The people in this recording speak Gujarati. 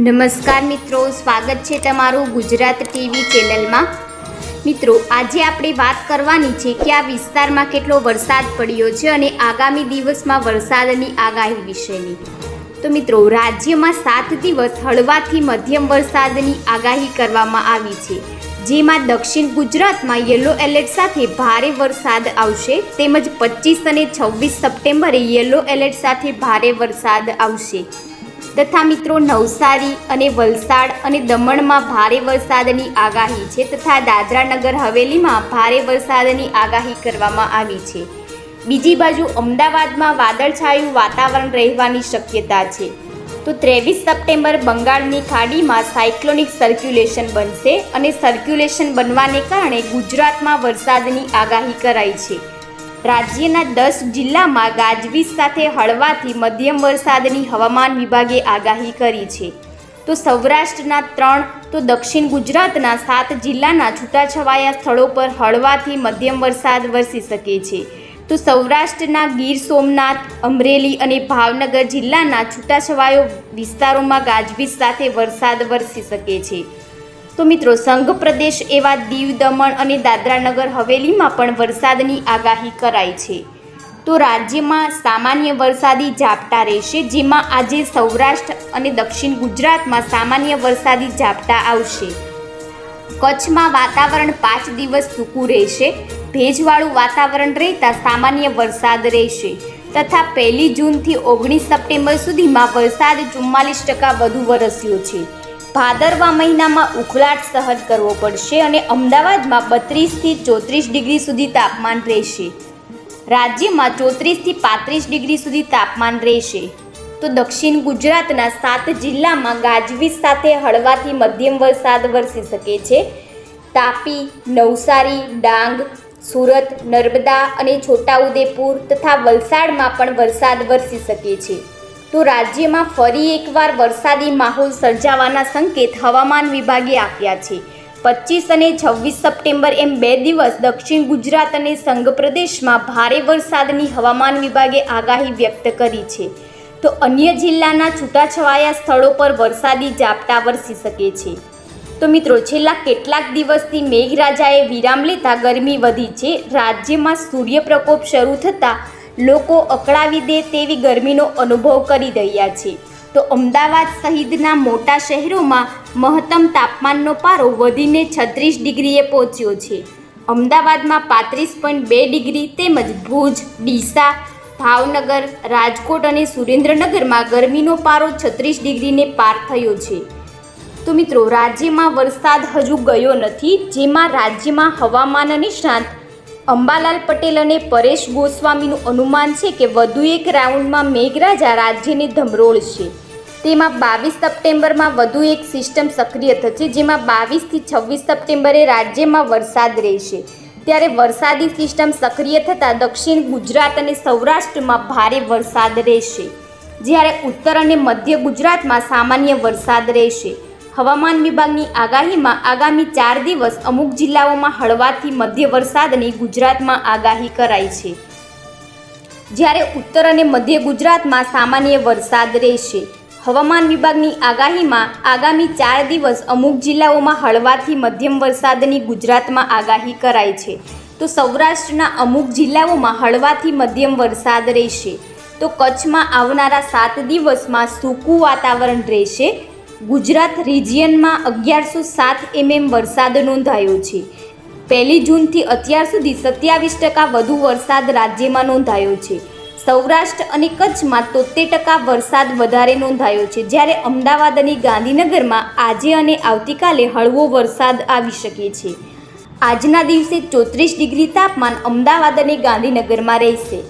નમસ્કાર મિત્રો, સ્વાગત છે તમારું ગુજરાત ટીવી ચેનલમાં. મિત્રો, આજે આપણે વાત કરવાની છે કે આ વિસ્તારમાં કેટલો વરસાદ પડ્યો છે અને આગામી દિવસમાં વરસાદની આગાહી વિશેની. તો મિત્રો, રાજ્યમાં સાત દિવસ હળવાથી મધ્યમ વરસાદની આગાહી કરવામાં આવી છે. જેમાં દક્ષિણ ગુજરાતમાં યલો એલર્ટ સાથે ભારે વરસાદ આવશે, તેમજ પચીસ અને છવ્વીસ સપ્ટેમ્બરે યલો એલર્ટ સાથે ભારે વરસાદ આવશે. તથા મિત્રો નવસારી અને વલસાડ અને દમણમાં ભારે વરસાદની આગાહી છે તથા દાદરા નગર હવેલીમાં ભારે વરસાદની આગાહી કરવામાં આવી છે. બીજી બાજુ અમદાવાદમાં વાદળછાયું વાતાવરણ રહેવાની શક્યતા છે. તો ત્રેવીસ સપ્ટેમ્બર બંગાળની ખાડીમાં સાયક્લોનિક સર્ક્યુલેશન બનશે અને સર્ક્યુલેશન બનવાને કારણે ગુજરાતમાં વરસાદની આગાહી કરાઈ છે. રાજ્યના દસ જિલ્લામાં ગાજવીજ સાથે હળવાથી મધ્યમ વરસાદની હવામાન વિભાગે આગાહી કરી છે. તો સૌરાષ્ટ્રના ત્રણ, તો દક્ષિણ ગુજરાતના સાત જિલ્લાના છૂટાછવાયા સ્થળો પર હળવાથી મધ્યમ વરસાદ વરસી શકે છે. તો સૌરાષ્ટ્રના ગીર સોમનાથ, અમરેલી અને ભાવનગર જિલ્લાના છૂટાછવાયો વિસ્તારોમાં ગાજવીજ સાથે વરસાદ વરસી શકે છે. તો મિત્રો, સંઘ પ્રદેશ એવા દીવ, દમણ અને દાદરાનગર હવેલીમાં પણ વરસાદની આગાહી કરાઈ છે. તો રાજ્યમાં સામાન્ય વરસાદી ઝાપટા રહેશે, જેમાં આજે સૌરાષ્ટ્ર અને દક્ષિણ ગુજરાતમાં સામાન્ય વરસાદી ઝાપટા આવશે. કચ્છમાં વાતાવરણ પાંચ દિવસ સૂકું રહેશે, ભેજવાળું વાતાવરણ રહેતા સામાન્ય વરસાદ રહેશે. તથા પહેલી જૂનથી ઓગણીસ સપ્ટેમ્બર સુધીમાં વરસાદ ચુમ્માલીસ ટકા વધુ વરસ્યો છે. ભાદરવા મહિનામાં ઉખલાટ સહન કરવો પડશે અને અમદાવાદમાં બત્રીસથી ચોત્રીસ ડિગ્રી સુધી તાપમાન રહેશે. રાજ્યમાં ચોત્રીસથી પાંત્રીસ ડિગ્રી સુધી તાપમાન રહેશે. તો દક્ષિણ ગુજરાતના સાત જિલ્લામાં ગાજવીજ સાથે હળવાથી મધ્યમ વરસાદ વરસી શકે છે. તાપી, નવસારી, ડાંગ, સુરત, નર્મદા અને છોટાઉદેપુર તથા વલસાડમાં પણ વરસાદ વરસી શકે છે. તો રાજ્યમાં ફરી એકવાર વરસાદી માહોલ સર્જાવાના સંકેત હવામાન વિભાગે આપ્યા છે. પચીસ અને છવ્વીસ સપ્ટેમ્બર એમ બે દિવસ દક્ષિણ ગુજરાત અને સંઘ પ્રદેશમાં ભારે વરસાદની હવામાન વિભાગે આગાહી વ્યક્ત કરી છે. તો અન્ય જિલ્લાના છૂટાછવાયા સ્થળો પર વરસાદી ઝાપટા વરસી શકે છે. તો મિત્રો, છેલ્લા કેટલાક દિવસથી મેઘરાજાએ વિરામ લેતા ગરમી વધી છે. રાજ્યમાં સૂર્યપ્રકોપ શરૂ થતાં લોકો અકળાવી દે તેવી ગરમીનો અનુભવ કરી રહ્યા છે. તો અમદાવાદ સહિતના મોટા શહેરોમાં મહત્તમ તાપમાનનો પારો વધીને છત્રીસ ડિગ્રીએ પહોંચ્યો છે. અમદાવાદમાં પાંત્રીસ પોઈન્ટ બે ડિગ્રી તેમજ ભુજ, ડીસા, ભાવનગર, રાજકોટ અને સુરેન્દ્રનગરમાં ગરમીનો પારો છત્રીસ ડિગ્રીને પાર થયો છે. તો મિત્રો, રાજ્યમાં વરસાદ હજુ ગયો નથી, જેમાં રાજ્યમાં હવામાન નિષ્ણાંત અંબાલાલ પટેલ અને પરેશ ગોસ્વામીનું અનુમાન છે કે વધુ એક રાઉન્ડમાં મેઘરાજા રાજ્યને ધમરોળશે તેમાં બાવીસ સપ્ટેમ્બરમાં વધુ એક સિસ્ટમ સક્રિય થશે, જેમાં બાવીસથી છવ્વીસ સપ્ટેમ્બરે રાજ્યમાં વરસાદ રહેશે. ત્યારે વરસાદી સિસ્ટમ સક્રિય થતાં દક્ષિણ ગુજરાત અને સૌરાષ્ટ્રમાં ભારે વરસાદ રહેશે. જ્યારે ઉત્તર અને મધ્ય ગુજરાતમાં સામાન્ય વરસાદ રહેશે. હવામાન વિભાગની આગાહીમાં આગામી ચાર દિવસ અમુક જિલ્લાઓમાં હળવાથી મધ્ય વરસાદની ગુજરાતમાં આગાહી કરાઈ છે. જ્યારે ઉત્તર અને મધ્ય ગુજરાતમાં સામાન્ય વરસાદ રહેશે. હવામાન વિભાગની આગાહીમાં આગામી ચાર દિવસ અમુક જિલ્લાઓમાં હળવાથી મધ્યમ વરસાદની ગુજરાતમાં આગાહી કરાઈ છે. તો સૌરાષ્ટ્રના અમુક જિલ્લાઓમાં હળવાથી મધ્યમ વરસાદ રહેશે. તો કચ્છમાં આવનારા સાત દિવસમાં સૂકું વાતાવરણ રહેશે. ગુજરાત રિજિયનમાં અગિયારસો સાત એમએમ વરસાદ નોંધાયો છે. પહેલી જૂનથી અત્યાર સુધી સત્યાવીસ ટકા વધુ વરસાદ રાજ્યમાં નોંધાયો છે. સૌરાષ્ટ્ર અને કચ્છમાં તોતેર ટકા વરસાદ વધારે નોંધાયો છે. જ્યારે અમદાવાદ અને ગાંધીનગરમાં આજે અને આવતીકાલે હળવો વરસાદ આવી શકે છે. આજના દિવસે ચોત્રીસ ડિગ્રી તાપમાન અમદાવાદ અને ગાંધીનગરમાં રહેશે.